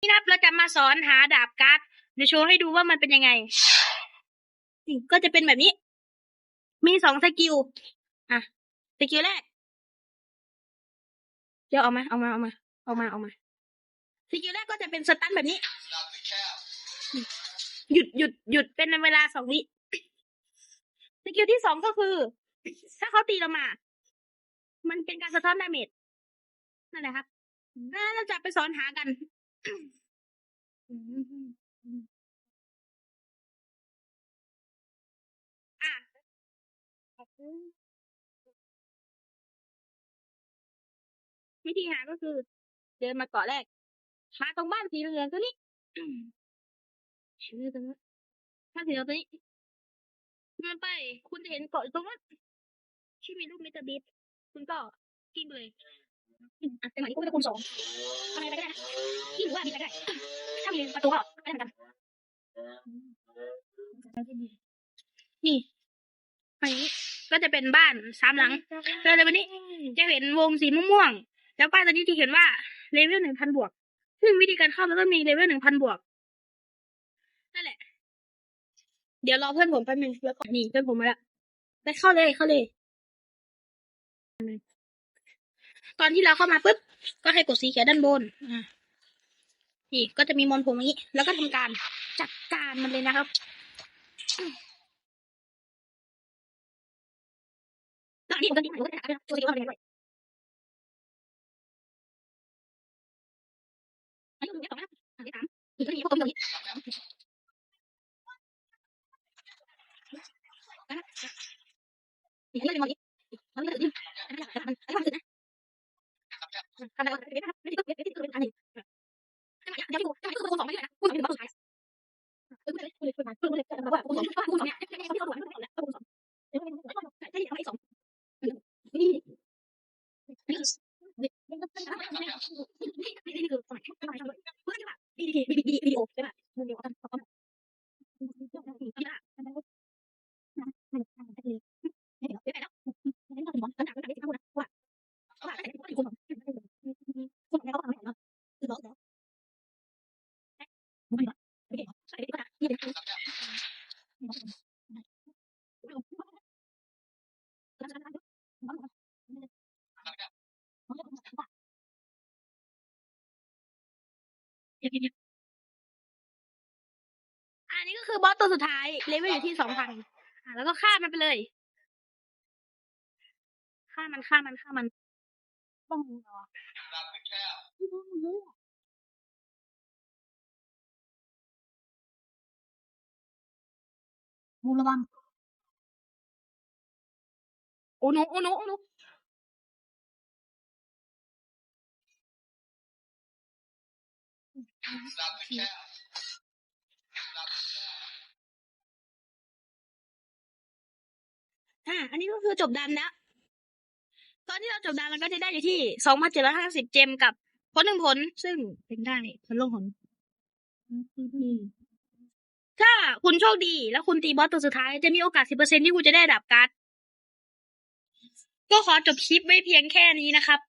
นี่นะครับเราจะมาสอนหาดาบการ์ดเดี๋ยวโชว์ให้ดูว่ามันเป็นยังไงนี่ก็จะเป็นแบบนี้ มีสองสกิล อะ สกิลแรก เดี๋ยวเอามาเอามาเอามาเอามาเอามา สกิลแรกก็จะเป็นสตันแบบนี้ หยุดหยุดหยุดเป็นเวลาสองวิสกิลที่สองก็คือ ถ้าเขาตีเรามา มันเป็นการสะท้อนดาเมจนั่นแหละครับแล้วเราจะไปสอนหากัน อะวิธีหาก็คือ เดินมาเกาะแรก มาตรงบ้านสีเหลืองตัวนี้ชื่อตรงนี้บ้านสีเหลืองตัวนี้เดินไป คุณจะเห็นเกาะอยู่ตรงนั้นที่มีรูปมิสเตอร์บีทคุณก็กิ้งไปเลย อะจังหวะนี้คุณจะคูณสองทำอะไรไปก็ได้นะกิ้งหรือว่ามีไรก็ได้ถ้ามีประตูก็ได้เหมือนกันนี่ไปนี้ก็จะเป็นบ้านสามหลังแล้วในวันนี้จะเห็นวงสีม่วงๆแล้วป้ายตัวนี้ที่เขียนว่าเลเวลหนึ่งพันบวก ซึ่งวิธีการเข้ามันก็มีเลเวลหนึ่งพันบวกนั่นแหละ เดี๋ยวรอเพื่อนผมแป๊บนึงแล้วก่อนนี่เพื่อนผมมาแล้วไปเข้าเลยเข้าเลย ตอนที่เราเข้ามาปุ๊บ ก็ให้กดสีเขียวด้านบน อ่า นี่ก็จะมีมอนผมอย่างนี้ แล้วก็ทำการจัดการมันเลยนะครับตอนนี้ผมก็ดิ้นผมก็จะหาตัวสกิลเข้าไปด้วยอันนี้คือสองนะอันที่สามอีกตัวนี้พวกผมตรงนี้นี่อันนี้เป็นมอนี้อันนี้เป็นอันนี้อันนี้อันนี้ทำ ได้ทำได้ไม่ได้ไม่ได้ไม่ได้ไม่ได้อันนี้จังหวะเดี๋ยวที่กูจังหวะที่กูคูณสองไม่ได้นะคูณสองเป็นบอลสุดท้ายเออคูณเลยคูณเลยคูณเลยคูณเลยแต่ว่าคูณสองคูณสองเนี่ยที่เขาดูไม่ได้แล้วคูณสองเดี๋ยวใช่ใช่เอาไอ้สองนี่นี่นี่คือนี่นี่คือสมัยสมัยชอบด้วยเพื่อนที่แบบดีดีดีดีดีโอใช่ป่ะวิดีโอกันเขาก็นี่ละนี่เดี๋ยวเดี๋ยวแล้วนี่ก็ถึงวันตั้งแต่ตั้งแต่ที่เขาพูดนะว่าว่าแต่ที่คุณคุณคุณแล้วก็ทำให้เนาะคือบอกแล้วไม่หร อันนี้ก็คือบอสตัวสุดท้าย เลเวลอยู่ที่สองพันแล้วก็ฆ่ามันไปเลยฆ่ามันฆ่ามันฆ่ามันต้องรอ มูระวังโอ้โนโอ้โนโอ้โนอ่าอันนี้ก็คือจบดันแล้ว ตอนที่เราจบดันเราก็จะได้อยู่ที่สองพันเจ็ดร้อยห้าสิบเจมกับผลหนึ่งผล ซึ่งเป็นได้ผลลงผล ถ้าคุณโชคดี แล้วคุณตีบอสตัวสุดท้ายจะมีโอกาสสิบเปอร์เซ็นที่คุณจะได้ดับการ์ดก็ขอจบคลิปไว้เพียงแค่นี้นะครับ